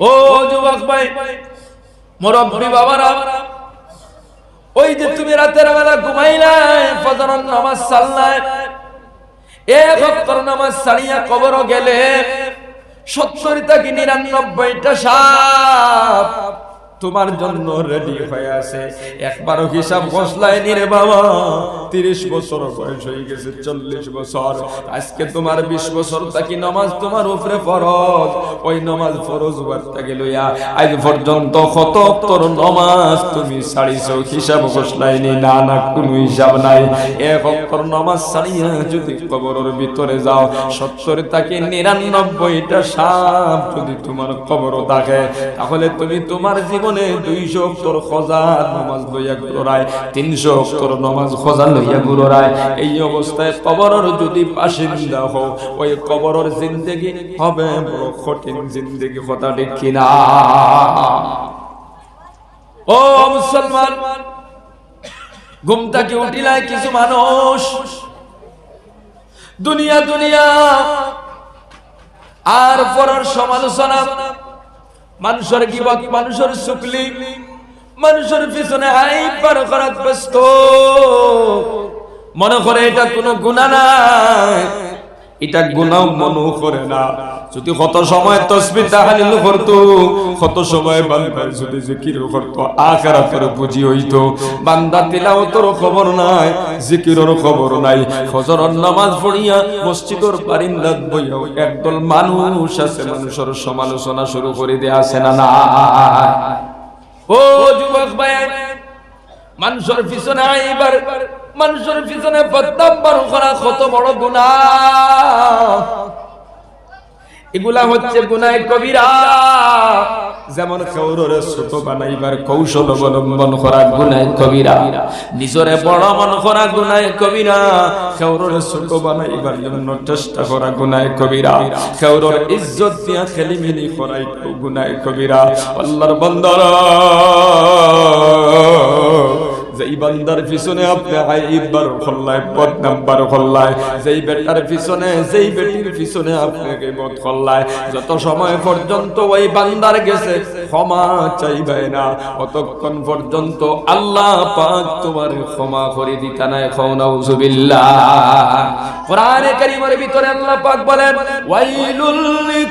ও যুবক ভাই, মুরব্বী বাবারা, ওই যে তুমি রাতের বেলা ঘুমাইলাই ফজর নামাজ সাল্লাই এক অক্ষর নামাজ সারিয়া কবর গেলে সত্তরটা কি নিরানব্বইটা সাপ তোমার জন্য রেডি হয়ে আছে। একবারও হিসাব বসলাই নি রে বাবা। তিরিশ বছর বয়স হয়ে গেছে, চল্লিশ বছর। আজকে তোমার বিশ বছর থাকি নামাজ তোমার উপরে ফরজ। ওই নামাজ ফরজ বার্তাকে লইয়া আজ পর্যন্ত কত তোর নামাজ তুমি ছাড়িছ, হিসাব বসলাই নি, না না কোনো হিসাব নাই। এক অক্ষর নামাজ ছাড়িয়া যদি কবরের ভিতরে যাও, সত্তর তাকে নিরানব্বইটা সাপ যদি তোমার কবর থাকে, তাহলে তুমি তোমার জীবনে দুইশো অক্ষর খজার নামাজ লইয়া ঘুরায় তিনশো অক্ষর নামাজ খজার লইয়া ঘুরায় এই অবস্থায় কবরের যদি বাসিন্দা হও, ওই কবরের জিন্দেগি হবে বড় কঠিন জিন্দেগি, কথা ঠিক কিনা? ও মুসলমান, ঘুম থেকে উঠিলায় কিছু মানুষ। দুনিয়া দুনিয়া। আর পরের সমালোচনা মানুষের গিবত, মানুষের সুপলি মানুষের পিছনে হাইপার পার করাত ব্যস্ত। মনে করে এটা কোনো গুণা না এটা গুণাও মনে করে না। যদি কত সময় তসবি তাহালিল করতো, কত সময় বান্দার যদি জিকির করতো, আখিরাতের বুঝি হইতো। বান্দা তিলাওয়াতের খবর নাই, জিকিরের খবর নাই। ফজরের নামাজ পড়িয়া মসজিদের বারিন্দাত বইয়া একদল মানুষ আছে, মানুষের সমালোচনা শুরু করে দেয়া আছে না না। ও যুবক ভাই, মানুষের পিছনে এবার মানুষের পিছনে পদ্মাম্বার করা কত বড় গুণা এগুলা হচ্ছে গুনায় কবিরা। যেমন কেউরে ছোট বানাইবার কৌশল অবলম্বন করা গুনায় কবিরা। নিজরে বড় মন করা গুনায় কবিরা। কেউরে ছোট বানাইবার জন্য চেষ্টা করা গুনায় কবিরা। কেউরের ইজ্জত দিয়া খেলিমেলি করাই গুনায় কবিরা। আল্লাহর বান্দারা। যেই বান্দার পিছনে আপনি খল্লায় বদনাম বার খল্লায়, যেই বেটার পিছনে, যেই বেটির পিছনে আপনাকে খল্লায়, যত সময় পর্যন্ত ওই বান্দার গেছে, ক্ষমা চাইবে না। অতক্ষণ পর্যন্ত আল্লাহ পাক তোমার ক্ষমা করে দিতা নাই কোরআনে ভিতরে আল্লাহ পাক বলেন, ওয়াইলুল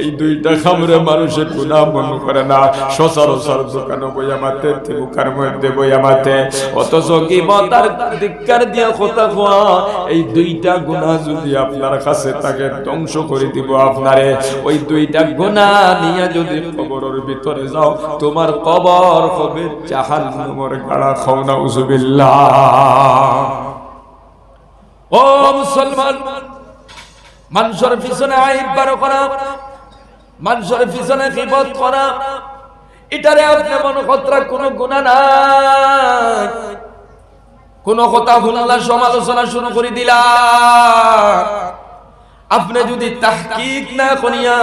এই দুইটা খামরে মানুষের গুণা মনে করে না। সচরাচর দোকানে বইয়া মাতে মুখার মধ্যে বইয়া মাতে অথচ কি তার ধিক্কার দিয়া কথা হওয়া এই দুইটা গুণা যদি আপনার কাছে তাকে ধ্বংস করে দিব আপনারে। ওই দুইটা গুণা নিয়ে যদি কবরের ভিতরে যাও, তোমার কবর হবে জাহান্নামের গাড়া খাওনা উজুবিল্লাহ ও মুসলমান, মানুষের পিছনে আইব বার করা মানুষের পিছনে বিপদ করা। এটারে আপনি মনে কতরা কোনো গুণা নাই। কোন কথা ভুলালা সমালোচনা শুরু করে দিলা। আপনি যদি তাহকিক না করিয়া,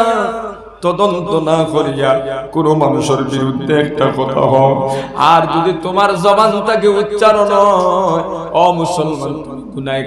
তদন্ত না করিয়া কোন মানুষের বিরুদ্ধে একটা কথা হও। আর যদি তোমার জবান তাকে উচ্চারণ হয়, অ মুসলমান গুনায়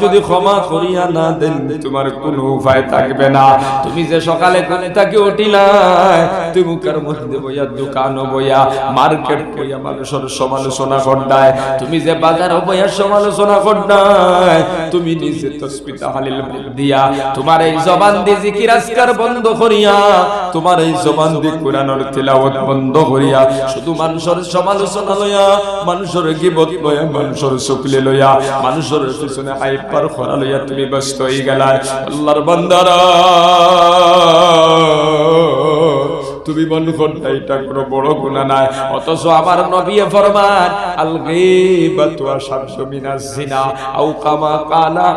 যদি ক্ষমা করিয়া না দেন, তোমার কোনো উপায় থাকবে না। তুমি যে সকালে কোনে থাকি উঠিলাই তুমি মধ্যে বইয়া দোকান বইয়া, মার্কেট বইয়া মানুষের সমালোচনা করডায় তুমি যে বাজার বইয়া সমালোচনা করডায় তুমি নিজে তসবি তাহলিল দিয়া তোমার এই জবান দিয়ে জিকির আজকার বন্ধ করিয়া, তোমার এই জবান দিয়ে কোরআনের তিলাওয়াত বন্ধ করিয়া, শুধু মানুষের সমালোচনা লইয়া, মানুষের গিবত লইয়া, মানুষের শুকলি লইয়া, মানুষের পিছনে হাইপার খরা লইয়া তুমি ব্যস্ত হয়ে গেলা। আল্লাহর বান্দারা। তুমি মনে এটা কোনো বড় গুণা নাই। অথচ আমার নবী ফরমান আল আও কামা কালা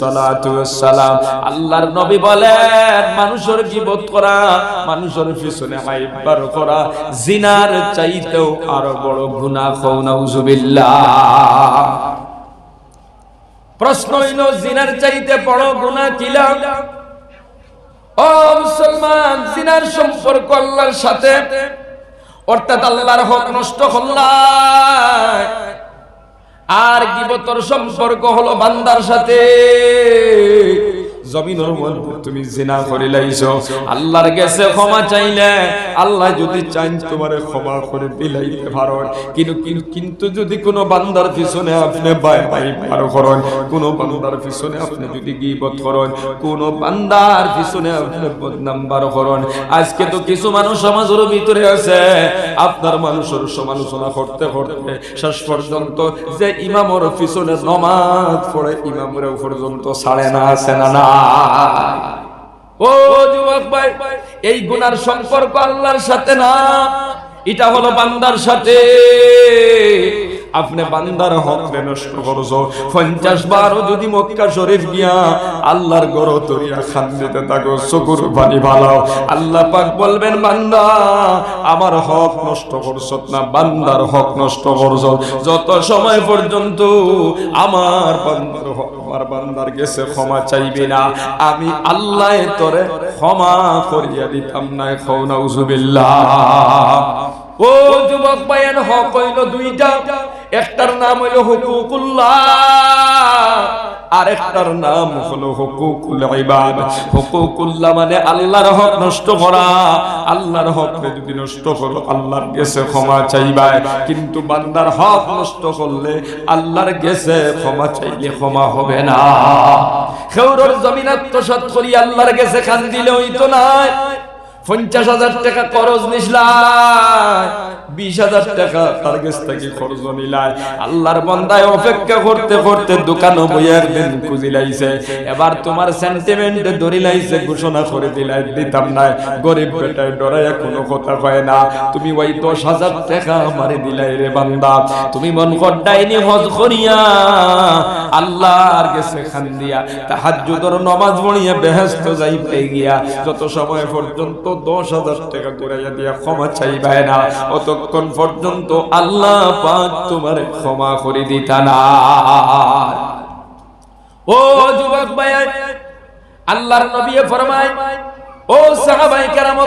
সালাতু ওয়াসসালাম। আল্লাহর নবী বলেন, মানুষের করা, মানুষের পিছনে হাইবার করা, জিনার চাইতেও আরও বড় প্রশ্ন হইল, জিনার চাইতে বড় গুনাহ কিলা ও মুসলমান, জিনার সম্পর্ক আল্লাহর সাথে। অর্থাৎ আল্লাহর হক নষ্ট করলাই আর গিবতর সম্পর্ক হলো বান্দার সাথে। জমিনের মধ্যে তুমি জিনা করে লাইছো। আল্লাহর কাছে ক্ষমা চাইলে আল্লাহ যদি চান তোমারে ক্ষমা করে দিলাইতে পারেন কিন্তু কিন্তু- কিন্তু যদি কোনো বান্দার পিছনে আপনি বাই বাই পার করেন। কোন বান্দার পিছনে আপনি যদি গিবত করেন কোন বান্দার পিছনে আপনি বদনাম বার করেন। আজকে তো কিছু মানুষ সমাজের ভিতরে আছে। আপনার মানুষের সমালোচনা করতে করতে শেষ পর্যন্ত যে ইমামর পিছনে নমাজ পড়ে ইমামের পর্যন্ত ছাড়ে না আছে না। না। ও যুবক ভাই এই গুনার সম্পর্ক আল্লাহর সাথে না এটা হলো বান্দার সাথে। আপনি বান্দার হক নষ্ট করছ। পঞ্চাশ বারও যদি মক্কা শরীফ গিয়া আল্লাহর গড় তরিয়া খান দিতে থাকো চকুর পানি ভালো। আল্লাহ পাক বলবেন, বান্দা, আমার হক নষ্ট করছ না, বান্দার হক নষ্ট করছ। যত সময় পর্যন্ত আমার বান্দার হক, আমার বান্দার গেছে ক্ষমা চাইবি না, আমি আল্লাহ তোরে ক্ষমা করিয়া দিতাম না খৌ নাউজুবিল্লাহ। ও যুবক ভাইয়ের হক হইল দুইটা। একটার নাম হইল হুকুকুল্লাহ, আর একটার নাম হলো হুকুকুল ইবাদ। হুকুকুল্লাহ মানে আল্লাহর হক নষ্ট করা। আল্লাহর হক যদি নষ্ট করো, আল্লাহর গেছে ক্ষমা চাইবা কিন্তু বান্দার হক নষ্ট করলে আল্লাহর গেছে ক্ষমা চাইলে ক্ষমা হবে না। খেউরর জমিন সৎ করি, আল্লাহর গেছে খান দিলে হইতো না। পঞ্চাশ হাজার টাকা খরচ নিসলাই বিশ হাজার টাকা তার কাছ থেকে খরচ নিলাই আল্লাহর বন্দায় অপেক্ষা করতে করতে দোকানও বই একদিন খুঁজিলাইছে এবার তোমার সেন্টিমেন্টে ধরিলাইছে ঘোষণা করে দিলাই দিতাম না গরিব বেটায় ডরাইয়া কোনো কথা কয় না। তুমি ওই দশ হাজার টাকা আমারে দিলাই রে বান্দা। তুমি মন কড্ডাইনি হজ করিয়া। আল্লাহর গেছে খান দিয়া, তাহাজ্জুদর নামাজ পড়িয়া বেহেস্ত যাই গিয়া, যত সময় পর্যন্ত দশ হাজার টাকা করাইয়া দিয়া ক্ষমা চাইবাই না অতক্ষণ পর্যন্ত আল্লাহ পাক তোমার ক্ষমা করে দিতা না। ও যুবক ভাই, আল্লাহর নবী ফরমায়, ও সাহাবাই কেরাম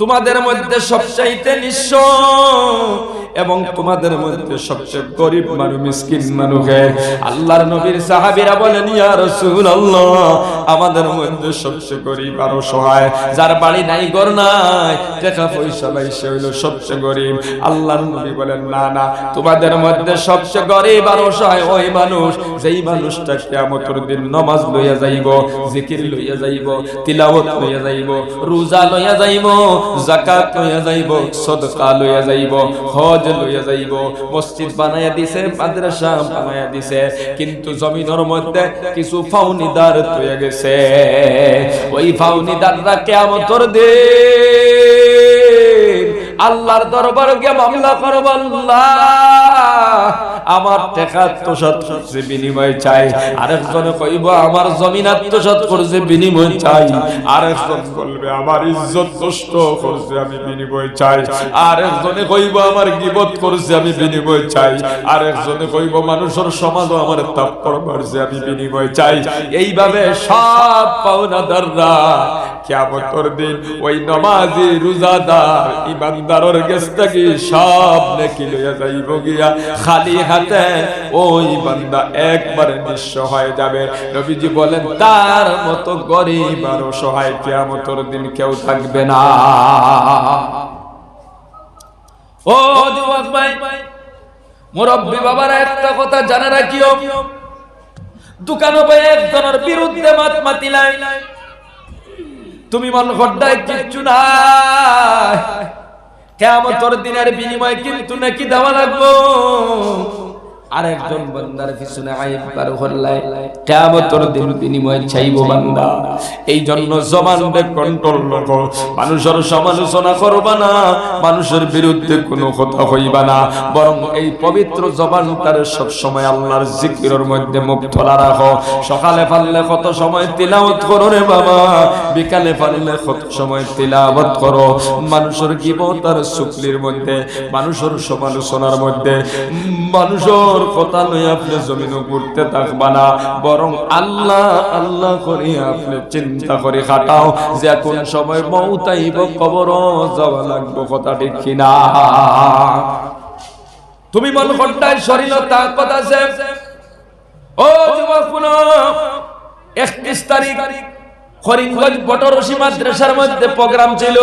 তোমাদের মধ্যে সবচাইতে নিঃস্ব এবং তোমাদের মধ্যে সবচেয়ে গরিব মানুষ মিসকিন মানুষে আল্লাহর নবীর সাহাবীরা বলেন, ইয়া রাসূলুল্লাহ, আমাদের মধ্যে সবচেয়ে গরিব আর অসহায় যার বাড়ি নাই, ঘর নাই টাকা পয়সা নাই, সে হইল সবচেয়ে গরিব। আল্লাহর নবী বলেন, না না, তোমাদের মধ্যে সবচেয়ে গরিব আর অসহায় ওই মানুষ, যেই মানুষটা কিয়ামতের দিন নামাজ লইয়া যাইব, জিকির লইয়া যাইব, তিলাওয়াত লইয়া যাইব, রোজা লইয়া যাইব, যাকাত লইয়া যাইব, সদকা লইয়া যাইব, হজ লইয়া যাইব, মসজিদ বানায়া দিছে, মাদ্রাসা বানায়া দিছে, কিন্তু জমিনের মধ্যে কিছু ফাউনিদার তৈয়া গেছে। ওই ফাউনিদাররা কিয়ামতের দিন আল্লাহর দরবারে গিয়ে মামলা করব, আল্লাহ। আমার টাকা করছে, বিনিময় চাই। আরেকজনে কইব, আমার জমিন আত্মসাৎ করছে, বিনিময় চাই। আরেকজন বলবে, আমার ইজ্জত নষ্ট করছে, আমি বিনিময় চাই। আরেকজনে কইব, আমার গিবত করছে, আমি বিনিময় চাই। আরেকজনে কইব, মানুষের সমাজও আমার তাপ্পর মারছে আমি বিনিময় চাই। এইভাবে সব পাওনাদাররা কিয়ামতের দিন ওই নমাজি রোজাদার ইমানদারের কাছ থেকে সব নেকি লইয়া যাইব গিয়া। খালি হাতে ওই বান্দা একবারে নিঃস্ব হয়ে যাবে। নবীজি বলেন, তার মতো গরিব আর অসহায় কিয়ামতের দিন কেউ থাকবে না। ও যুবক ভাই, মুরব্বী বাবার, একটা কথা জানা রাখিও। দোকানো ভাই একজনের বিরুদ্ধে মাত মাতিলাই তুমি মন গড্ডায় কিচ্ছু নাই। তোর দিনের বিনিময় কিন্তু নাকি দেওয়া লাগবো। আরেকজন বান্দার পিছনে আইব পার হল্লায় কিয়ামতের দিন বিনিময় চাইব বান্দা। এই জন্য জবানকে কন্ট্রোল রাখো মানুষের সমালোচনা করবা না, মানুষের বিরুদ্ধে কোনো কথা হইবা না। বরং এই পবিত্র জবানটার সব সময় আল্লাহর জিকিরের মধ্যে মুখ তোলা রাখো। সকালে পারলে কত সময় তিলাওয়াত করো রে বাবা, বিকালে পারলে কত সময় তিলাওয়াত করো। মানুষের গিবত আর শুকলির মধ্যে, মানুষের সমালোচনার মধ্যে, মানুষের কথা লই আপনি জমিন ঘুরতে থাকবা না। বরং আল্লাহ আল্লাহ করি আপনি চিন্তা করে খাটাও। যে কোন সময় মৌতাইব কবর যাওয়া লাগবো কথা ঠিক কিনা তুমি মন ঘন্টায় শরীর তাকত আছে ও যুবক পুনঃ, একত্রিশ তারিখ, করিমগঞ্জ বটরসি মাদ্রাসার মধ্যে প্রোগ্রাম ছিল।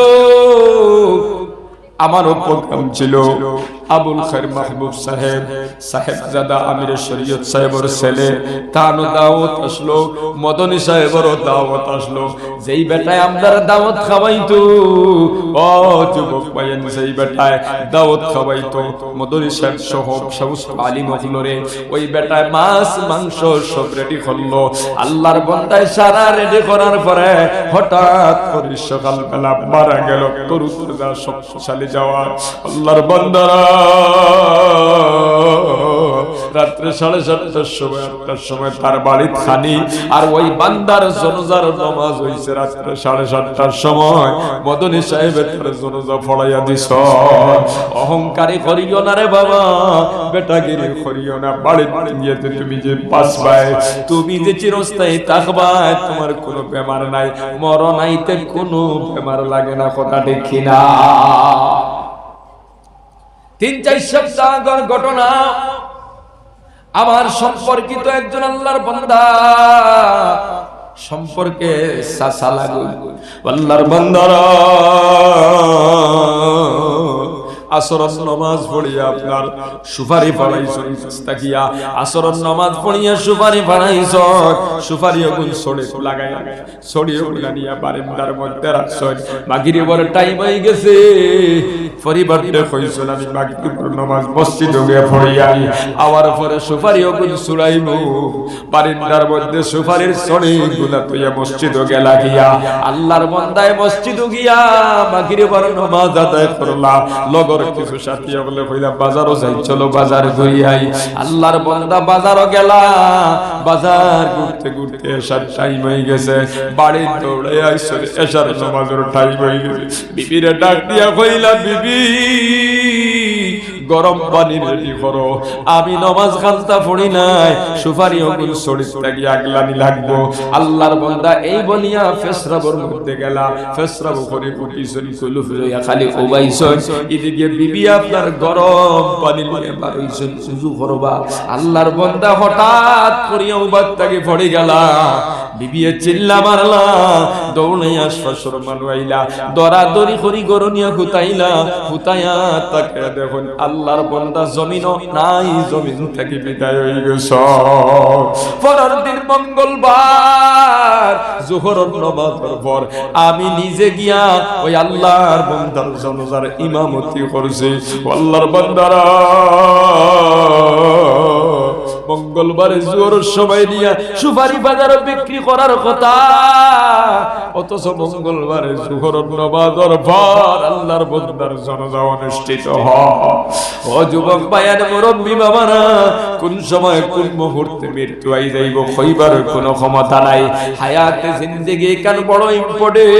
আমারও প্রোগ্রাম ছিল। আবুল খার মাহবুব সাহেব সাহেব জাদা আমির শরীয়ত সাহেবর ছেলে, তানো দাওয়াত আসলো, মদনী সাহেবরও দাওয়াত আসলো। যেই বেটায় আমরা দাওয়াত খাওয়াইতো, ও যুবক পাইয়েন সেই বেটায় দাওয়াত খাওয়াইতো, মদনী সাহেব সহ সমস্ত আলিম হলরে ওই বেটায় মাছ, মাংস সব রেডি করল। আল্লাহর বন্দায় সারা রেডি করার পরে হঠাৎ করে সকালবেলা মারা গেল তরু তাজা শক্তিশালী যাওয়া আল্লাহর বন্দারা। রাত্রে সাড়ে সময়, আটটার সময় তার আর ওই বান্দার জনজার নামাজ হইছে রাত্রে সাড়ে সাতটার সময়। মদনী সাহেবের তার জনজা ফড়াইয়া দিস অহংকারী করিও না রে বাবা, বেটাগিরি করিও না। বাড়ি গিয়ে তুমি যে বাঁচবাই, তুমি যে চিরস্থায়ী থাকবাই, তোমার কোনো বেমার নাই, মরণাইতে কোনো বেমার লাগে না, কথা দেখি না তিন চার সপ্তাহ ঘটনা। আমার সম্পর্কিত একজন আল্লাহর বান্দা। সম্পর্কে সাসা লাগু আল্লাহর বান্দারা আসরন নামাজ নামাজ সুপারি বারান্দার মধ্যে রাখছেন। মাগিরে বড় টাইম হয়ে গেছে। পরিবারটা কইছেন আমি মাগরিবের নামাজ মসজিদে গিয়ে পড়িয়া আওয়ার পরে বারান্দার মধ্যে সুপারিরগুলা তুইয়া মসজিদে গেলা গিয়া আল্লাহর মসজিদে গিয়া বড় নামাজ আদায় করলা। লগর কিছু বলে কইলা বাজারও যাই, চলো বাজার আই। আল্লাহর বান্দা বাজারও গেলা। বাজার ঘুরতে ঘুরতে এসার টাইম হয়ে গেছে। বাড়ি দৌড়ে আইসে এসার নামাজের টাইম হয়ে গেছে। বিবিরে ডাক দিয়া কইলা বিবি গরম পানি রেডি করো। আমি নমাজ খান্তা পড়ি নাই, সুপারি অগুল শরীর থাকি আগলানি লাগবো। আল্লাহর বান্দা এই বলিয়া ফেসরাবর মধ্যে গেলা। ফেসরাব করে উঠিছেন কুলু ফিরইয়া খালি ওবাইছেন এদিকে বিবি আপনার গরম পানি নিয়ে বাড়াইছেন সুজু করবা। আল্লাহর বান্দা হঠাৎ করিয়া উবাদ থাকি পড়ে গেলা। বিবিয়ে চিল্লা মারলা দৌড়াইয়া শ্বশুর মানুয়াইলা দরা দরি করি গরনিয়া হুতাইলা হুতাইয়া তাকে দেখুন, আল্লাহর বন্দা জমিন নাই, জমিন থেকে বিদায় হয়ে গেছ। পরের দিন মঙ্গলবার, জোহর নমাজের পর আমি নিজে গিয়া ওই আল্লাহর বন্দার জনজার ইমামতি করছি। আল্লাহর বন্দারা মঙ্গলবারে জোর সময় নিয়ে সুপারি বাজার বিক্রি করার কথা। অথচ মঙ্গলবারে জোহর নবাজর পর আল্লাহর বন্দার জনজা অনুষ্ঠিত ও যুবক বায়ান, মুরব্বী বাবারা, কোন সময় কোন মুহূর্তে মৃত্যু আই যাইব হইবার কোনো ক্ষমতা নাই। হায়াতে জিন্দেগি কান বড় ইম্পর্টেন্ট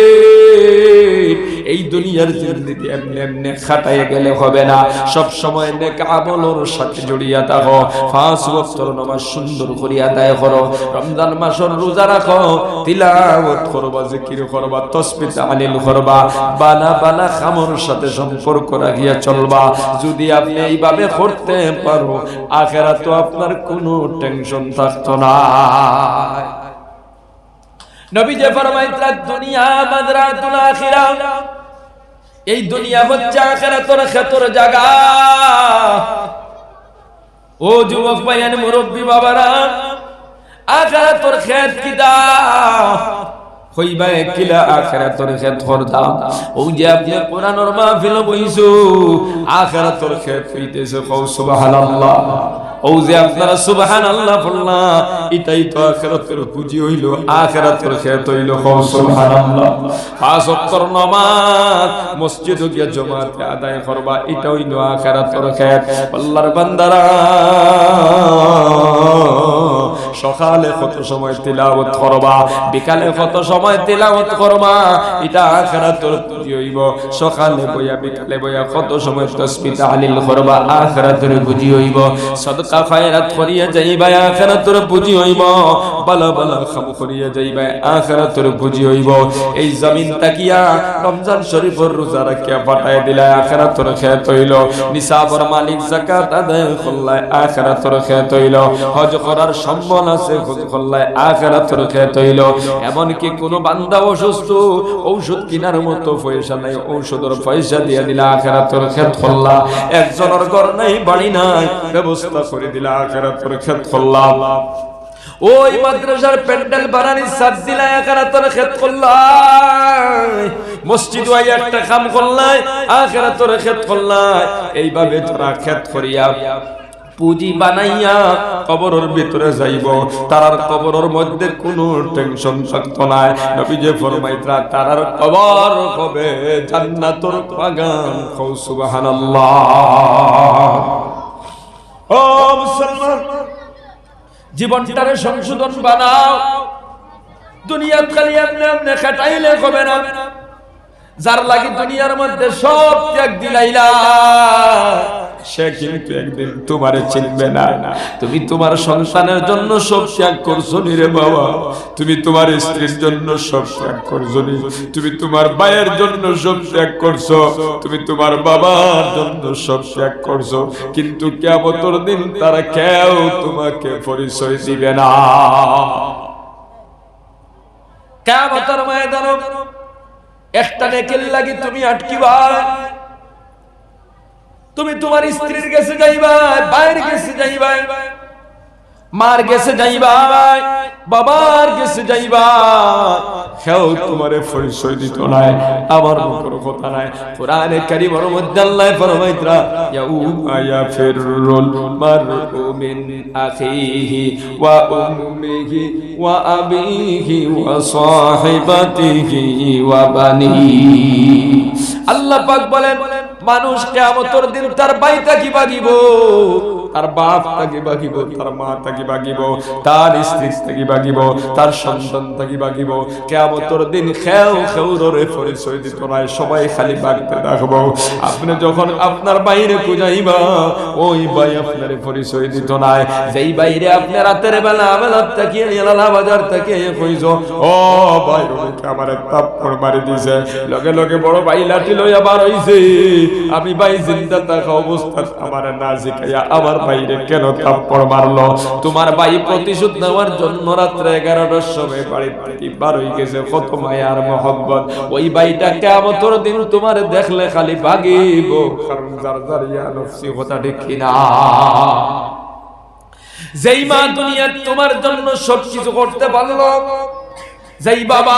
এই দুনিয়ার জিন্দেগি এমনি এমনি খাটাই গেলে হবে না। সব সময় নেক আমলের সাথে জড়িয়া থাকো। পাঁচ ওয়াক্তর নামাজ সুন্দর করিয়া আদায় করো। রমজান মাসের রোজা রাখো। তিলাওয়াত করবা, জিকির করবা, তাসবিহ তাহলিল করবা। বালা বালা খামর সাথে সম্পর্ক রাখিয়া চলবা। যদি আপনি এইভাবে করতে পারো আখেরাত তো আপনার কোনো টেনশন থাকতো না। নবী যে ফরমাইতরা দুনিয়া মাদরাতুল আখিরা। এই দুনিয়া হচ্ছে তোর খেতর জায়গা। ও যুবক ভাইয়ান মুরব্বী বাবারা তোর খেত কিদা হইবা কিলা আখিরাতর ক্ষেত করতাম ও যে আপনি কোরআনের মাহফিল বইছো, আখিরাতর ক্ষেত হইতেছে কও সুবহানাল্লাহ। ও যে আপনারা সুবহানাল্লাহ বললা, এটাই তো আখিরাতের পুঁজি হইল, আখিরাতের ক্ষেত হইল কও সুবহানাল্লাহ। পাঁচ ওয়াক্তর নামাজ, মসজিদে গিয়ে জমাতে আদায় করবা, এটা হইল আখিরাতের ক্ষেত। আল্লাহর বান্দারা সকালে কত সময় তিলাওয়াত করবা? বিকালে কত সময় তিলাওয়াত করবা? এটা আখিরাতের পুঁজি হইব। সকালে বইয়া, বিকালে বইয়া কত সময় তাসবিহ তাহলিল করবা? আখিরাতের পুঁজি হইব। সদকা খায়রাত করিয়া যাইবা আখিরাতের পুঁজি হইব। বালা বালা খাম করিয়া যাইবা আখিরাতের পুঁজি হইব। এই জমিন তাকিয়া রমজান শরীফের রোজা রাখিয়া পাঠায় দিলা আখিরাতের খেত হইল। নিসাবর মালিক যাকাত আদায় করলাই আখিরাতের খেত হইল। হজ করার সম্বল মসজিদ ওই একটা কাম করলাই আখিরাতের খেত করলাই এইভাবে তোরা খেত করিয়া পুঁজি বানাইয়া কবরের ভিতরে যাইব। তারার কবরের মধ্যে কোনো টেনশন থাকতো না। নবী যে ফরমাইতরা তারার কবর হবে জান্নাতুর বাগান। কও, সুবহানাল্লাহ। ও মুসলমান, জীবনটারে সংশোধন বানাও। দুনিয়া খালি এমনি এমনি খাটাইলে হবে না। যার লাগি দুনিয়ার মধ্যে সব ত্যাগ দিলাইলা। সে কিন্তু একদিন তোমারে চিনবে না। তুমি তোমার সন্তানের জন্য সব ত্যাগ করছ নি বাবা। তুমি তোমার স্ত্রীর জন্য সব ত্যাগ করছ তুমি তোমার ভাইয়ের জন্য সব ত্যাগ করছ। তুমি তোমার বাবার জন্য সব ত্যাগ করছ। কিন্তু কেমতর দিন তারা কেউ তোমাকে পরিচয় দিবে না। কেমতর ময়দান একটা নেকেল লাগি তুমি আটকিবা। তুমি তোমার স্ত্রীর কাছে যাইবা বাইরের কাছে যাইবা মার গেছে যাইবা বাবার গেছে যাইবা কেউ তোমারে পরিচয় দিত নাই, আমার মুখের কথা নাই। কোরআনে কারিমের মধ্যে আল্লাহ ফরমাইতরা ইয়াউমা ইয়াফিরুল মারউ মিন আখিহি ওয়া উম্মিহি ওয়া আবিহি ওয়া সাহিবাতিহি ওয়া বানিহি। আল্লাহ পাক বলেন মানুষ কেমতর দিন তার বাড়িটা কি বাগিব? তার বাপ তাকে বাগিব, তার মা তাকে বাগিব, তার স্ত্রী তাকে বাগিব, তার সন্তান তাকে বাগিব। কিয়ামতের দিন খেউ খেউ রে পরিচয় দিত না সবাই খালি বাগতে দেখব আপনি যখন আপনার বাইরে কুজাইবা ওই ভাই আপনার পরিচয় দিত না, যেই বাইরে আপনি রাতের বেলা বেলা তাকিয়ে এলালা বাজার থেকে কইছ, ও ভাই আমার তাপ্পড় মারি দিছে। লগে লগে বড় ভাই লাঠি লইয়া বার হইছে। আমি ভাই জিন্দা থাকা অবস্থা আমার না আমার কেন থাপ্পড় মারলো? তোমার ভাই প্রতিশোধ নেওয়ার জন্য রাত্রে এগারোটার সময় গেছে কত মায়ার মহব্বত। ওই ভাইটা কেমতর দিন তোমার দেখলে খালি ভাগিব কিনা। যেই মা দুনিয়ার তোমার জন্য সব কিছু করতে পারল, যেই বাবা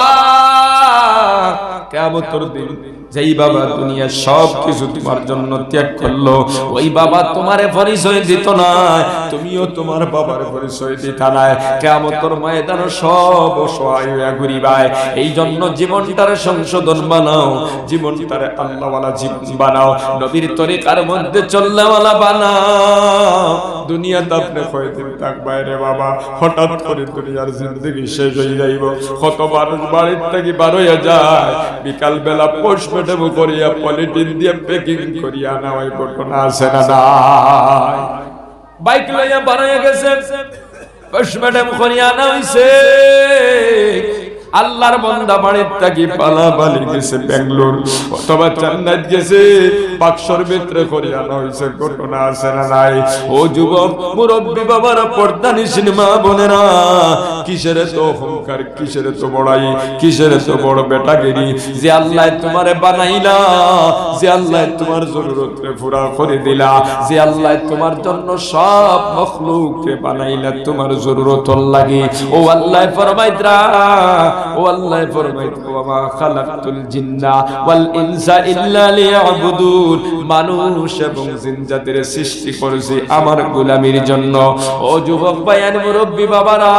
কেমতর দিন যেই বাবা দুনিয়া সব কিছু তোমার জন্য ত্যাগ করল, ওই বাবা তোমারে পরিচয় দিত না, তুমিও তোমার বাবার পরিচয় দিতা না। কেমতর ময়দান সব অসহায় ঘুরিবাই এই জন্য জীবনটারে সংশোধন বানাও, জীবনটারে আল্লাহওয়ালা জীবন বানাও, নবীর তরিকার মধ্যে চললেওয়ালা বানাও। দুনিয়াতে আপনি কয়দিন থাকবাই রে বাবা? হঠাৎ করে দুনিয়ার জিন্দগি শেষ হয়ে যাইব। কত মানুষ বাড়ির থেকে বার যায়। বিকাল বেলা পোস্টমর্টম করিয়া পলিটিন দিয়ে প্যাকিং করিয়া না ওই ঘটনা আছে না নাই। বাইক লইয়া বানাইয়া গেছে করিয়া না হইছে আল্লাহর বন্দা বাড়ির থাকি পালা বালি গেছে বেঙ্গলোর অথবা চেন্নাই গেছে, বাক্সর ভিতরে করিয়া হইছে ঘটনা আছে না নাই? ও যুবক, মুরব্বী বাবারা, পর্দানি সিনেমা বোনেরা, কিসের তো অহংকার, কিসের তো বড়াই, কিসের তো বড় বেটাগিরি? যে আল্লাহ তোমারে বানাইলা, যে আল্লাহ তোমার জরুরতরে পুরা করে দিলা, যে আল্লাহ তোমার জন্য সব মখলুককে বানাইলা, তোমার জরুরত লাগে। ও আল্লাহ ফরমাইতরা ও আল্লাহ ফরমাইতো ওয়া খালাকতুল জিন্না ওয়াল ইনসা ইল্লা লিয়াবুদুন। মানুষ এবং জিন জাতির সৃষ্টি করেছি আমার গোলামির জন্য। ও যুবক ভাইয়ান মুরব্বী বাবারা,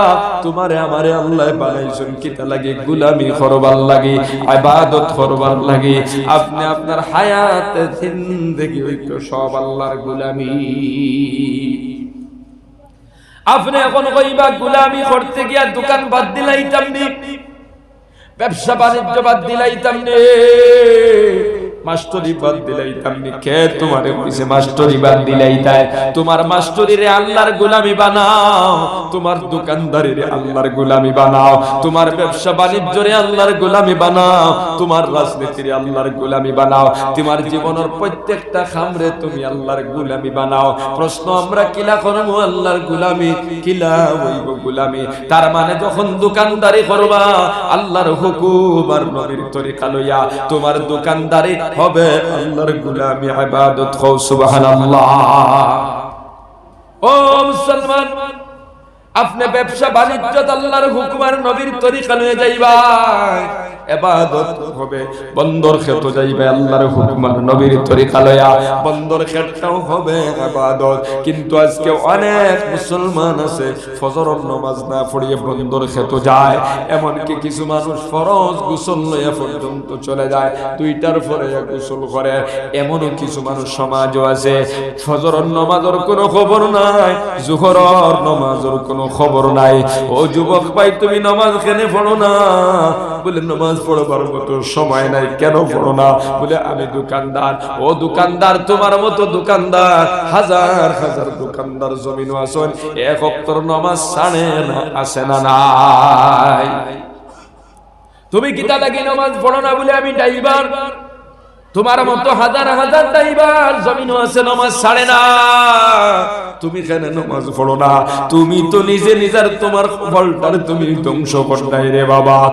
তোমারে আমারে আল্লাহ বানাইছেন কিতা লাগে? গোলামি করবার লাগে, ইবাদত করবার লাগে। আপনি আপনার হায়াতে, জিন্দেগি হইতো সব আল্লাহর গোলামি। আপনি এখন কইবা, গোলামি করতে গিয়া দোকান বাদ দিলাইতাম নি। ব্যবসা বাণিজ্য বাদ দিলাইতাম নে। তোমারে জীবনের প্রত্যেকটা খামরে তুমি আল্লাহর গোলামি বানাও। প্রশ্ন আমরা কিলা করব? আল্লাহর গোলামি কিলা হইব গোলামি? তার মানে যখন দোকানদারি করবা, আল্লাহর হুকুম আর নবীর তরিকা লইয়া তোমার দোকানদারি হবে আল্লাহর গোলামি ইবাদত কও সুবহানাল্লাহ। ও মুসলমান আপনি ব্যবসা বাণিজ্য আল্লাহর হুকুম আর নবীর তরিকা লইয়া যাইবা এবাদত হবে, বন্দর ক্ষেত যাইবে আল্লাহর হুকুম নবীর তরিকা লয়া বন্দর ক্ষেতটাও হবে এবাদত। কিন্তু আজকে অনেক মুসলমান আছে, ফজরের নামাজ না পড়িয়ে বন্দর ক্ষেত যায়। এমনকি কিছু মানুষ গোসল চলে যায়, দুইটার পরে গোসল করে। এমনও কিছু মানুষ সমাজও আছে। ফজরের নামাজের কোনো খবর নাই, জোহরের নামাজের কোনো খবর নাই। ও যুবক ভাই, তুমি নামাজ কেন পড়ো না? বলে, নামাজ পড়বার মতো সময় নাই, কেন পড়ো না? বলে, আমি দোকানদার। ও দোকানদার, তোমার মতো দোকানদার। হাজার হাজার দোকানদার জমিন আসন এক অক্তর নামাজ সাড়ে না, আসে না, নাই। তুমি কিতা লাগি নামাজ পড়ো না বলে আমি ড্রাইভার? তোমার মতো হাজার হাজার দাইবার জমিন আছে, নমাজ ছাড়ে না। তুমি কেন নমাজ পড়ো না। তুমি তো নিজে নিজের তোমার ফলটার তুমি ধ্বংস করতাই রে বাবা।